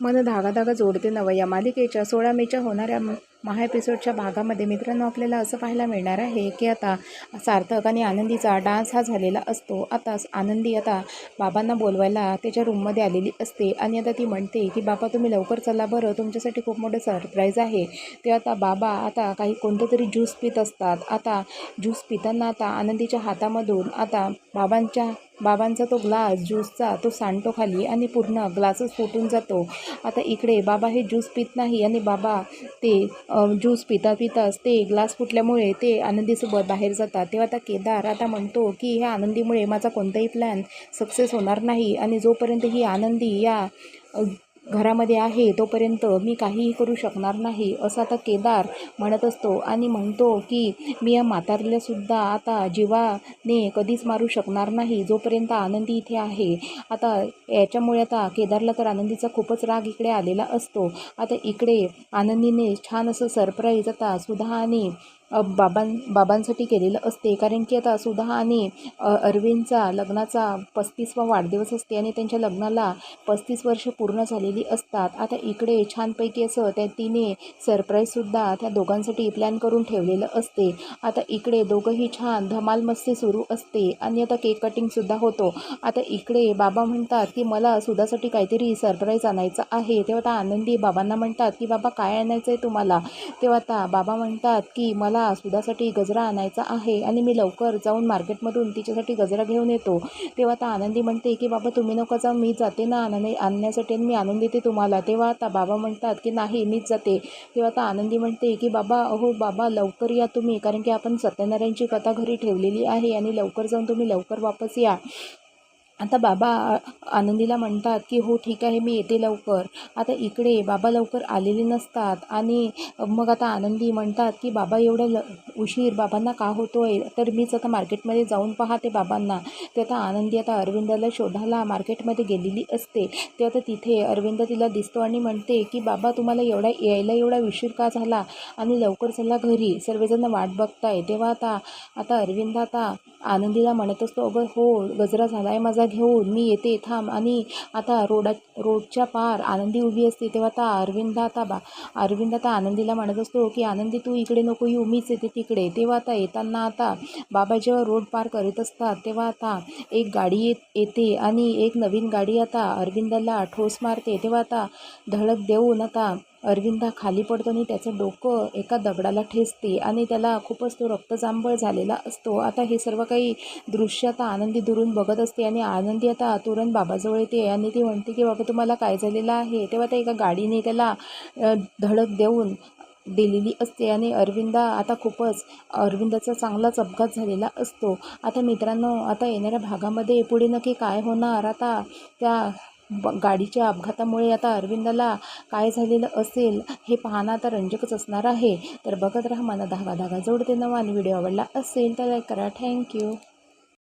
मन धागा धागा जोडते नवं. या मालिकेच्या सोळा मेच्या होणाऱ्या महा एपिसोडच्या भागामध्ये मित्रांनो आपल्याला असं पाहायला मिळणार आहे की आता सार्थक आणि आनंदीचा डान्स हा झालेला असतो. आता आनंदी आता बाबांना बोलवायला त्याच्या रूममध्ये आलेली असते आणि आता ती म्हणते की बाबा तुम्ही लवकर चला बरं तुमच्यासाठी खूप मोठं सरप्राईज आहे. ते आता बाबा आता काही कोणतं तरी ज्यूस पित असतात. आता ज्यूस पिताना आता आनंदीच्या हातामधून आता बाबांच्या बाबांचा तो ग्लास ज्यूसचा तो सांडतो खाली आणि पूर्ण ग्लासच फुटून जातो. आता इकडे बाबा हे ज्यूस पित नाही आणि बाबा ते ज्यूस पिता पिताच ते ग्लास फुटल्यामुळे ते आनंदीसोबत बाहेर जातात. तेव्हा आता केदार आता म्हणतो की ह्या आनंदीमुळे माझा कोणताही प्लॅन सक्सेस होणार नाही आणि जोपर्यंत ही आनंदी या घरामध्ये आहे तोपर्यंत मी काहीही करू शकणार नाही असं आता केदार म्हणत असतो आणि म्हणतो की मी या म्हातारल्यासुद्धा आता जीवाने कधीच मारू शकणार नाही जोपर्यंत आनंदी इथे आहे. आता याच्यामुळे आता केदारला तर आनंदीचा खूपच राग इकडे आलेला असतो. आता इकडे आनंदीने छान असं सरप्राईज आता सुधा आणि बाबां बाबांसाठी केलेलं असते. कारण की आता सुधा आणि अरविंदचा लग्नाचा पस्तीसवा वाढदिवस असते आणि त्यांच्या लग्नाला पस्तीस वर्ष पूर्ण झालेली असतात. आता इकडे छानपैकी असं त्या तिने सरप्राईजसुद्धा त्या दोघांसाठी प्लॅन करून ठेवलेलं असते. आता इकडे दोघंही छान धमाल मस्ती सुरू असते आणि आता केक कटिंगसुद्धा होतो. आता इकडे बाबा म्हणतात की मला सुधासाठी काहीतरी सरप्राईज आणायचं आहे. तेव्हा आता आनंदी बाबांना म्हणतात की बाबा काय आणायचं आहे तुम्हाला? तेव्हा आता बाबा म्हणतात की मला सुधासाठी गजरा आणायचा आहे आणि मी लवकर जाऊन मार्केटमधून तिच्यासाठी गजरा घेऊन येतो. तेव्हा आता आनंदी म्हणते की बाबा तुम्ही नको जाऊ मी जाते ना आणणे आणण्यासाठी आणि मी आणून देते तुम्हाला. तेव्हा आता बाबा म्हणतात की नाही मीच जाते. तेव्हा आता आनंदी म्हणते की बाबा अहो बाबा लवकर या तुम्ही कारण की आपण सत्यनारायणची कथा घरी ठेवलेली आहे आणि लवकर जाऊन तुम्ही लवकर वापस या. आता बाबा आ- आनंदीला म्हणतात की हो ठीक आहे मी येते लवकर. आता इकडे बाबा लवकर आलेले नसतात आणि मग आता आनंदी म्हणतात की बाबा एवढं ल उशीर बाबांना का होतो आहे तर मीच आता मार्केटमध्ये जाऊन पाहते बाबांना. ते आता आनंदी आता अरविंदाला शोधायला मार्केटमध्ये गेलेली असते. ते आता तिथे अरविंद तिला दिसतो आणि म्हणते की बाबा तुम्हाला एवढा यायला एवढा उशीर का झाला? आणि लवकर चला घरी. सर्वजण वाट बघताय. तेव्हा आता आता अरविंद आता आनंदीला म्हणत असतो अगं हो गजरा झाला आहे माझा घेऊन. मी येते थांब. आणि आता रोडा रोडच्या पार आनंदी उभी असते. तेव्हा आता अरविंद आता बा अरविंद आता आनंदीला म्हणत असतो की आनंदी तू इकडे नको येऊ. मीच येते तिकडे. तेव्हा आता येताना आता बाबा जेव्हा रोड पार करीत असतात तेव्हा आता एक गाडी येत येते आणि एक नवीन गाडी आता अरविंदाला ठोस मारते. तेव्हा आता धडक देऊन आता अरविंदा खाली पडतो आणि त्याचं डोकं एका दगडाला ठेचते आणि त्याला खूपच तो रक्तजांभळ झालेला असतो. आता हे सर्व काही दृश्य आता आनंदी दुरून बघत असते आणि आनंदी आता तुरंत बाबाजवळ येते आणि ती म्हणते की बाबा तुम्हाला काय झालेलं आहे? तेव्हा त्या एका गाडीने त्याला धडक देऊन दिलेली असते आणि अरविंदा आता खूपच अरविंदाचा चांगलाच अपघात झालेला असतो. आता मित्रांनो आता येणाऱ्या भागामध्ये पुढे नक्की काय होणार? आता त्या ब गाडीच्या अपघातामुळे आता अरविंदाला काय झालेलं असेल हे पाहणं आता रंजकच असणार आहे. तर बघत राहा मला धागा धागा जोडते नवा आणि व्हिडिओ आवडला असेल तर लाईक करा. थँक्यू.